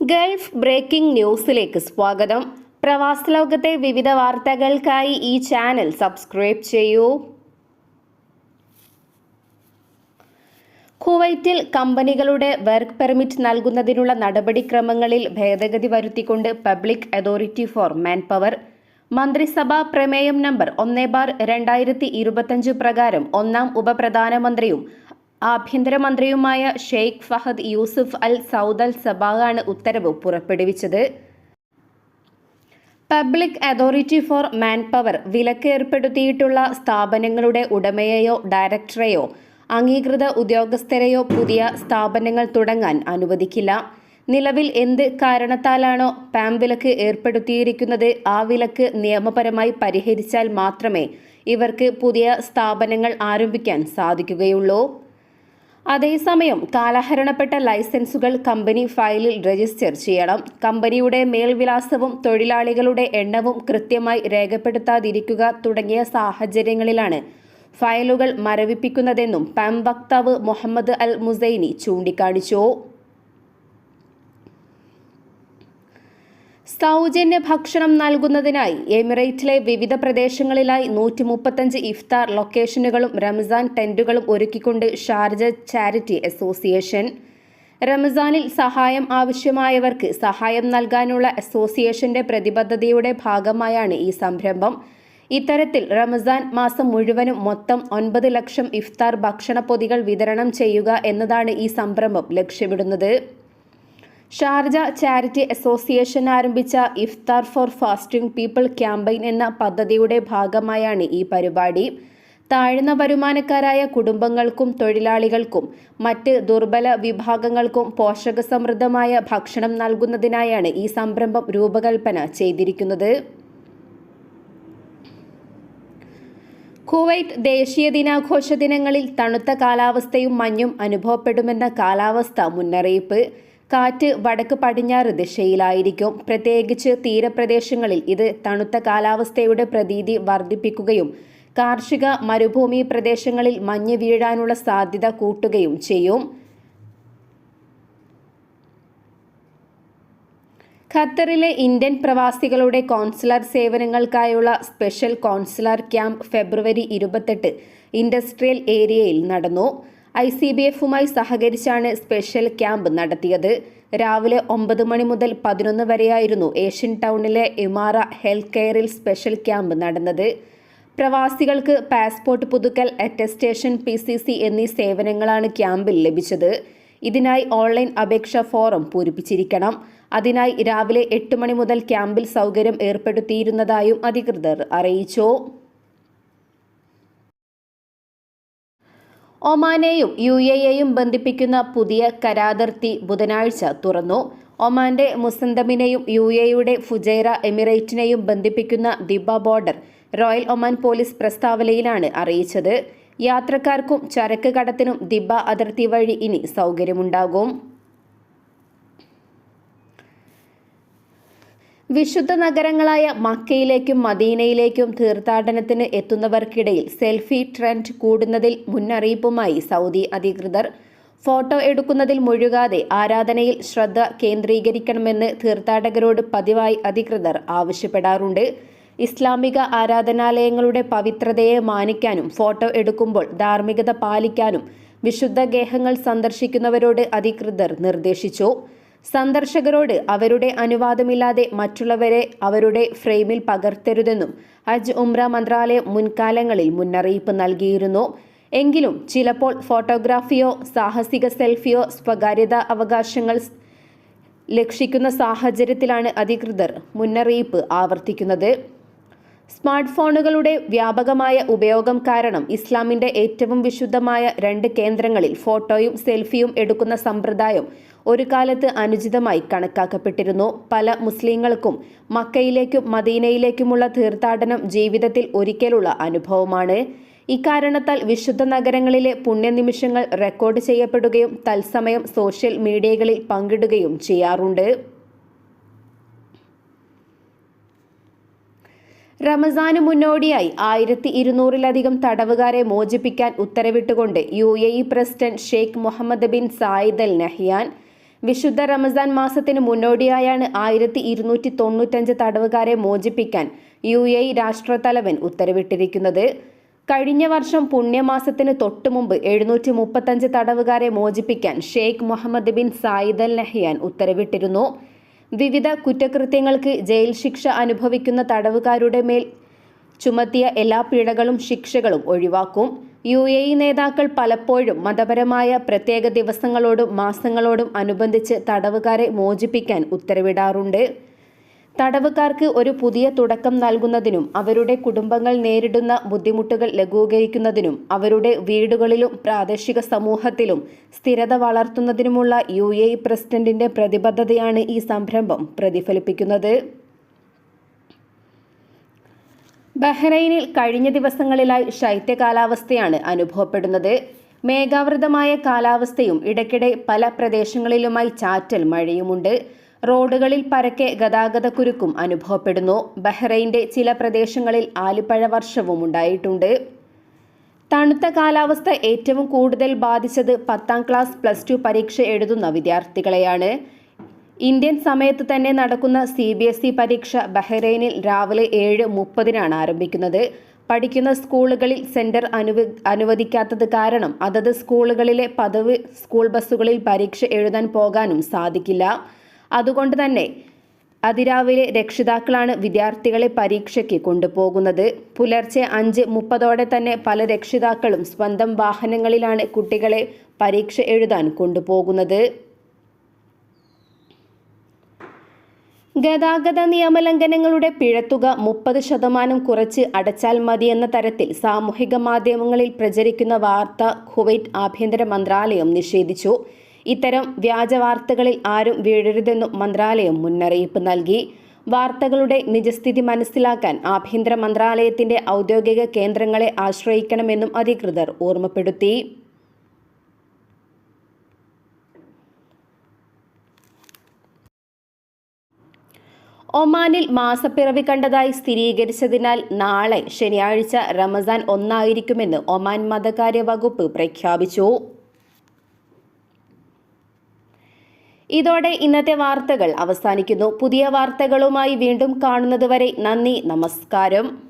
Gulf breaking ന്യൂസിലേക്ക് സ്വാഗതം. പ്രവാസ ലോകത്തെ വിവിധ വാർത്തകൾക്കായി ഈ ചാനൽ സബ്സ്ക്രൈബ് ചെയ്യൂ. കുവൈറ്റിൽ കമ്പനികളുടെ വർക്ക് പെർമിറ്റ് നൽകുന്നതിനുള്ള നടപടിക്രമങ്ങളിൽ ഭേദഗതി വരുത്തിക്കൊണ്ട് public authority for man power മന്ത്രിസഭാ പ്രമേയം നമ്പർ ഒന്നേ ബാർ രണ്ടായിരത്തി ഇരുപത്തഞ്ച് പ്രകാരം ഒന്നാം ഉപപ്രധാനമന്ത്രിയും ആഭ്യന്തരമന്ത്രിയുമായ ഷെയ്ഖ് ഫഹദ് യൂസുഫ് അൽ സൗദൽ സബാഗാണ് ഉത്തരവ് പുറപ്പെടുവിച്ചത്. Public authority for man power വിലക്ക് ഏർപ്പെടുത്തിയിട്ടുള്ള സ്ഥാപനങ്ങളുടെ ഉടമയെയോ ഡയറക്ടറെയോ അംഗീകൃത ഉദ്യോഗസ്ഥരെയോ പുതിയ സ്ഥാപനങ്ങൾ തുടങ്ങാൻ അനുവദിക്കില്ല. നിലവിൽ എന്ത് കാരണത്താലാണോ പാം വിലക്ക് ഏർപ്പെടുത്തിയിരിക്കുന്നത് ആ വിലക്ക് നിയമപരമായി പരിഹരിച്ചാൽ മാത്രമേ ഇവർക്ക് പുതിയ സ്ഥാപനങ്ങൾ ആരംഭിക്കാൻ സാധിക്കുകയുള്ളൂ. അതേസമയം കാലഹരണപ്പെട്ട ലൈസൻസുകൾ കമ്പനി ഫയലിൽ രജിസ്റ്റർ ചെയ്യണം. കമ്പനിയുടെ മേൽവിലാസവും തൊഴിലാളികളുടെ എണ്ണവും കൃത്യമായി രേഖപ്പെടുത്താതിരിക്കുക തുടങ്ങിയ സാഹചര്യങ്ങളിലാണ് ഫയലുകൾ മരവിപ്പിക്കുന്നതെന്നും പാം വക്താവ് മുഹമ്മദ് അൽ മുസൈനി ചൂണ്ടിക്കാണിച്ചു. സൗജന്യ ഭക്ഷണം നൽകുന്നതിനായി എമിറേറ്റിലെ വിവിധ പ്രദേശങ്ങളിലായി നൂറ്റി മുപ്പത്തഞ്ച് ഇഫ്താർ ലൊക്കേഷനുകളും റംസാൻ ടെന്റുകളും ഒരുക്കിക്കൊണ്ട് ഷാർജ ചാരിറ്റി അസോസിയേഷൻ. റംസാനിൽ സഹായം ആവശ്യമായവർക്ക് സഹായം നൽകാനുള്ള അസോസിയേഷന്റെ പ്രതിബദ്ധതയുടെ ഭാഗമായാണ് ഈ സംരംഭം. ഇത്തരത്തിൽ റംസാൻ മാസം മുഴുവനും മൊത്തം ഒൻപത് ലക്ഷം ഇഫ്താർ ഭക്ഷണ വിതരണം ചെയ്യുക എന്നതാണ് ഈ സംരംഭം ലക്ഷ്യമിടുന്നത്. ഷാർജ ചാരിറ്റി അസോസിയേഷൻ ആരംഭിച്ച ഇഫ്താർ ഫോർ ഫാസ്റ്റിംഗ് പീപ്പിൾ ക്യാമ്പയിൻ എന്ന പദ്ധതിയുടെ ഭാഗമായാണ് ഈ പരിപാടി. താഴ്ന്ന വരുമാനക്കാരായ കുടുംബങ്ങൾക്കും തൊഴിലാളികൾക്കും മറ്റ് ദുർബല വിഭാഗങ്ങൾക്കും പോഷകസമൃദ്ധമായ ഭക്ഷണം നൽകുന്നതിനായാണ് ഈ സംരംഭം രൂപകൽപ്പന ചെയ്തിരിക്കുന്നത്. കുവൈറ്റ് ദേശീയ ദിനാഘോഷ ദിനങ്ങളിൽ തണുത്ത കാലാവസ്ഥയും മഞ്ഞും അനുഭവപ്പെടുമെന്ന കാലാവസ്ഥ മുന്നറിയിപ്പ്. കാറ്റ് വടക്ക് പടിഞ്ഞാറ് ദിശയിലായിരിക്കും. പ്രത്യേകിച്ച് തീരപ്രദേശങ്ങളിൽ ഇത് തണുത്ത കാലാവസ്ഥയുടെ പ്രതീതി വർദ്ധിപ്പിക്കുകയും കാർഷിക മരുഭൂമി പ്രദേശങ്ങളിൽ മഞ്ഞ് വീഴാനുള്ള സാധ്യത കൂട്ടുകയും ചെയ്യും. ഖത്തറിലെ ഇന്ത്യൻ പ്രവാസികളുടെ കോൺസുലർ സേവനങ്ങൾക്കായുള്ള സ്പെഷ്യൽ കോൺസുലർ ക്യാമ്പ് ഫെബ്രുവരി ഇരുപത്തെട്ട് ഇൻഡസ്ട്രിയൽ ഏരിയയിൽ നടന്നു. ഐ സി ബി എഫുമായി സഹകരിച്ചാണ് സ്പെഷ്യൽ ക്യാമ്പ് നടത്തിയത്. രാവിലെ ഒമ്പത് മണി മുതൽ പതിനൊന്ന് വരെയായിരുന്നു ഏഷ്യൻ ടൗണിലെ ഇമാറ ഹെൽത്ത് കെയറിൽ സ്പെഷ്യൽ ക്യാമ്പ് നടന്നത്. പ്രവാസികൾക്ക് പാസ്പോർട്ട് പുതുക്കൽ അറ്റസ്റ്റേഷൻ പി സി സി എന്നീ സേവനങ്ങളാണ് ക്യാമ്പിൽ ലഭിച്ചത്. ഇതിനായി ഓൺലൈൻ അപേക്ഷാ ഫോറം പൂരിപ്പിച്ചിരിക്കണം. അതിനായി രാവിലെ എട്ട് മണി മുതൽ ക്യാമ്പിൽ സൗകര്യം ഏർപ്പെടുത്തിയിരുന്നതായും അധികൃതർ അറിയിച്ചു. ഒമാനെയും യു എ എയും ബന്ധിപ്പിക്കുന്ന പുതിയ കരാതിർത്തി ബുധനാഴ്ച തുറന്നു. ഒമാന്റെ മുസന്തമിനെയും യു എയുടെ ഫുജൈറ എമിറേറ്റിനെയും ബന്ധിപ്പിക്കുന്ന Dibba border royal Oman police പ്രസ്താവനയിലാണ് അറിയിച്ചത്. യാത്രക്കാർക്കും ചരക്ക് കടത്തിനും ദിബ അതിർത്തി വഴി ഇനി സൗകര്യമുണ്ടാകും. വിശുദ്ധ നഗരങ്ങളായ മക്കയിലേക്കും മദീനയിലേക്കും തീർത്ഥാടനത്തിന് എത്തുന്നവർക്കിടയിൽ സെൽഫി ട്രെൻഡ് കൂടുന്നതിൽ മുന്നറിയിപ്പുമായി സൗദി അധികൃതർ. ഫോട്ടോ എടുക്കുന്നതിൽ മുഴുകാതെ ആരാധനയിൽ ശ്രദ്ധ കേന്ദ്രീകരിക്കണമെന്ന് തീർത്ഥാടകരോട് പതിവായി അധികൃതർ ആവശ്യപ്പെടാറുണ്ട്. ഇസ്ലാമിക ആരാധനാലയങ്ങളുടെ പവിത്രതയെ മാനിക്കാനും ഫോട്ടോ എടുക്കുമ്പോൾ ധാർമ്മികത പാലിക്കാനും വിശുദ്ധ ഗേഹങ്ങൾ സന്ദർശിക്കുന്നവരോട് അധികൃതർ നിർദ്ദേശിച്ചു. സന്ദർശകരോട് അവരുടെ അനുവാദമില്ലാതെ മറ്റുള്ളവരെ അവരുടെ ഫ്രെയിമിൽ പകർത്തരുതെന്നും ഹജ്ജ് ഉംറ മന്ത്രാലയം മുൻകാലങ്ങളിൽ മുന്നറിയിപ്പ് നൽകിയിരുന്നു. എങ്കിലും ചിലപ്പോൾ ഫോട്ടോഗ്രാഫിയോ സാഹസിക സെൽഫിയോ സ്വകാര്യത അവകാശങ്ങൾ ലക്ഷിക്കുന്ന സാഹചര്യത്തിലാണ് അധികൃതർ മുന്നറിയിപ്പ് ആവർത്തിക്കുന്നത്. സ്മാർട്ട് ഫോണുകളുടെ വ്യാപകമായ ഉപയോഗം കാരണം ഇസ്ലാമിന്റെ ഏറ്റവും വിശുദ്ധമായ രണ്ട് കേന്ദ്രങ്ങളിൽ ഫോട്ടോയും സെൽഫിയും എടുക്കുന്ന സമ്പ്രദായം ഒരു കാലത്ത് അനുചിതമായി കണക്കാക്കപ്പെട്ടിരുന്നു. പല മുസ്ലിങ്ങൾക്കും മക്കയിലേക്കും മദീനയിലേക്കുമുള്ള തീർത്ഥാടനം ജീവിതത്തിൽ ഒരിക്കലുള്ള അനുഭവമാണ്. ഇക്കാരണത്താൽ വിശുദ്ധ നഗരങ്ങളിലെ പുണ്യനിമിഷങ്ങൾ റെക്കോർഡ് ചെയ്യപ്പെടുകയും തത്സമയം സോഷ്യൽ മീഡിയകളിൽ പങ്കിടുകയും ചെയ്യാറുണ്ട്. റമസാന് മുന്നോടിയായി ആയിരത്തി ഇരുന്നൂറിലധികം തടവുകാരെ മോചിപ്പിക്കാൻ ഉത്തരവിട്ടുകൊണ്ട് U A E president Sheikh Mohamed bin Zayed Al Nahyan വിശുദ്ധ റമസാൻ മാസത്തിന് മുന്നോടിയായാണ് ആയിരത്തി ഇരുന്നൂറ്റി തൊണ്ണൂറ്റഞ്ച് തടവുകാരെ മോചിപ്പിക്കാൻ യു എ രാഷ്ട്രത്തലവൻ ഉത്തരവിട്ടിരിക്കുന്നത്. കഴിഞ്ഞ വർഷം പുണ്യമാസത്തിന് തൊട്ടുമുമ്പ് എഴുന്നൂറ്റി മുപ്പത്തഞ്ച് തടവുകാരെ മോചിപ്പിക്കാൻ Sheikh Mohamed bin Zayed Al Nahyan ഉത്തരവിട്ടിരുന്നു. വിവിധ കുറ്റകൃത്യങ്ങൾക്ക് ജയിൽ ശിക്ഷ അനുഭവിക്കുന്ന തടവുകാരുടെ മേൽ ചുമത്തിയ എല്ലാ പിഴകളും ശിക്ഷകളും ഒഴിവാക്കും. യു എ ഇ നേതാക്കൾ പലപ്പോഴും മതപരമായ പ്രത്യേക ദിവസങ്ങളോടും മാസങ്ങളോടും അനുബന്ധിച്ച് തടവുകാരെ മോചിപ്പിക്കാൻ ഉത്തരവിടാറുണ്ട്. തടവുകാർക്ക് ഒരു പുതിയ തുടക്കം നൽകുന്നതിനും അവരുടെ കുടുംബങ്ങൾ നേരിടുന്ന ബുദ്ധിമുട്ടുകൾ ലഘൂകരിക്കുന്നതിനും അവരുടെ വീടുകളിലും പ്രാദേശിക സമൂഹത്തിലും സ്ഥിരത വളർത്തുന്നതിനുമുള്ള യു എ പ്രസിഡന്റിന്റെ പ്രതിബദ്ധതയാണ് ഈ സംരംഭം പ്രതിഫലിപ്പിക്കുന്നത്. ബഹ്റൈനിൽ കഴിഞ്ഞ ദിവസങ്ങളിലായി ശൈത്യ കാലാവസ്ഥയാണ് അനുഭവപ്പെടുന്നത്. മേഘാവൃതമായ കാലാവസ്ഥയും ഇടയ്ക്കിടെ പല പ്രദേശങ്ങളിലുമായി ചാറ്റൽ മഴയുമുണ്ട്. റോഡുകളിൽ പരക്കെ ഗതാഗതക്കുരുക്കും അനുഭവപ്പെടുന്നു. ബഹ്റൈന്റെ ചില പ്രദേശങ്ങളിൽ ആലിപ്പഴ വർഷവും ഉണ്ടായിട്ടുണ്ട്. തണുത്ത കാലാവസ്ഥ ഏറ്റവും കൂടുതൽ ബാധിച്ചത് പത്താം ക്ലാസ് പ്ലസ് ടു പരീക്ഷ എഴുതുന്ന വിദ്യാർത്ഥികളെയാണ്. ഇന്ത്യൻ സമയത്ത് തന്നെ നടക്കുന്ന സി ബി എസ് ഇ പരീക്ഷ ബഹ്റൈനിൽ രാവിലെ ഏഴ് മുപ്പതിനാണ് ആരംഭിക്കുന്നത്. പഠിക്കുന്ന സ്കൂളുകളിൽ സെന്റർ അനുവ അനുവദിക്കാത്തത് കാരണം അതത് സ്കൂളുകളിലെ പതിവ് സ്കൂൾ ബസ്സുകളിൽ പരീക്ഷ എഴുതാൻ പോകാനും സാധിക്കില്ല. അതുകൊണ്ട് തന്നെ അതിരാവിലെ രക്ഷിതാക്കളാണ് വിദ്യാർത്ഥികളെ പരീക്ഷയ്ക്ക് കൊണ്ടുപോകുന്നത്. പുലർച്ചെ അഞ്ച് മുപ്പതോടെ തന്നെ പല രക്ഷിതാക്കളും സ്വന്തം വാഹനങ്ങളിലാണ് കുട്ടികളെ പരീക്ഷ എഴുതാൻ കൊണ്ടുപോകുന്നത്. ഗതാഗത നിയമലംഘനങ്ങളുടെ പിഴത്തുക മുപ്പത് ശതമാനം കുറച്ച് അടച്ചാൽ മതിയെന്ന തരത്തിൽ സാമൂഹിക മാധ്യമങ്ങളിൽ പ്രചരിക്കുന്ന വാർത്ത കുവൈറ്റ് ആഭ്യന്തര മന്ത്രാലയം നിഷേധിച്ചു. ഇത്തരം വ്യാജ വാർത്തകളിൽ ആരും വീഴരുതെന്നും മന്ത്രാലയം മുന്നറിയിപ്പ് നൽകി. വാർത്തകളുടെ നിജസ്ഥിതി മനസ്സിലാക്കാൻ ആഭ്യന്തര മന്ത്രാലയത്തിന്റെ ഔദ്യോഗിക കേന്ദ്രങ്ങളെ ആശ്രയിക്കണമെന്നും അധികൃതർ ഓർമ്മപ്പെടുത്തി. ഒമാനിൽ മാസപ്പിറവി കണ്ടതായി സ്ഥിരീകരിച്ചതിനാൽ നാളെ ശനിയാഴ്ച റമസാൻ ഒന്നായിരിക്കുമെന്ന് ഒമാൻ മതകാര്യ വകുപ്പ് പ്രഖ്യാപിച്ചു. ഇതോടെ ഇന്നത്തെ വാർത്തകൾ അവസാനിക്കുന്നു. പുതിയ വാർത്തകളുമായി വീണ്ടും കാണുന്നതുവരെ നന്ദി നമസ്കാരം.